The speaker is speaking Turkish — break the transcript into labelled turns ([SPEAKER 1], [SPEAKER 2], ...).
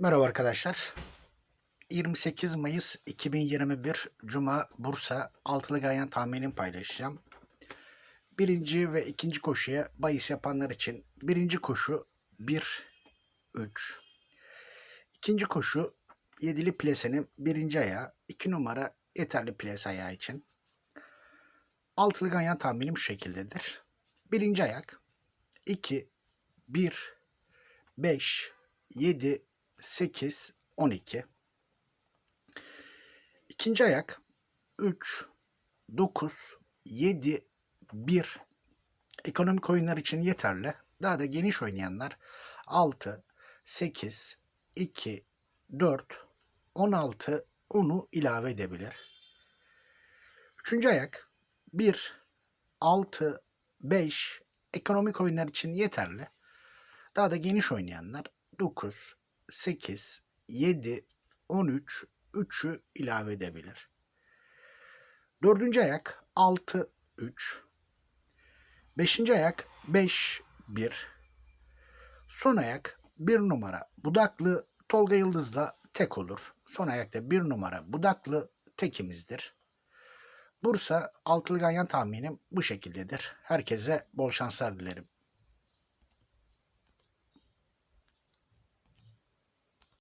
[SPEAKER 1] Merhaba arkadaşlar. 28 Mayıs 2021 Cuma Bursa altılı ganyan tahminini paylaşacağım. Birinci ve ikinci koşuya bahis yapanlar için birinci koşu 1 3. İkinci koşu yedili plesenin birinci ayağı 2 numara yeterli plase ayağı için. Altılı ganyan tahminim şu şekildedir. Birinci ayak 2 1 5 7 8, 12. İkinci ayak 3, 9, 7, 1. Ekonomik oyunlar için yeterli. Daha da geniş oynayanlar 6, 8, 2, 4, 16, 10'u ilave edebilir. Üçüncü ayak 1, 6, 5 ekonomik oyunlar için yeterli. Daha da geniş oynayanlar 9, 8, 7, 13, 3'ü ilave edebilir. Dördüncü ayak 6, 3. Beşinci ayak 5, 1. Son ayak 1 numara budaklı Tolga Yıldız'la tek olur. Son ayakta 1 numara budaklı tekimizdir. Bursa altılı ganyan tahminim bu şekildedir. Herkese bol şanslar dilerim.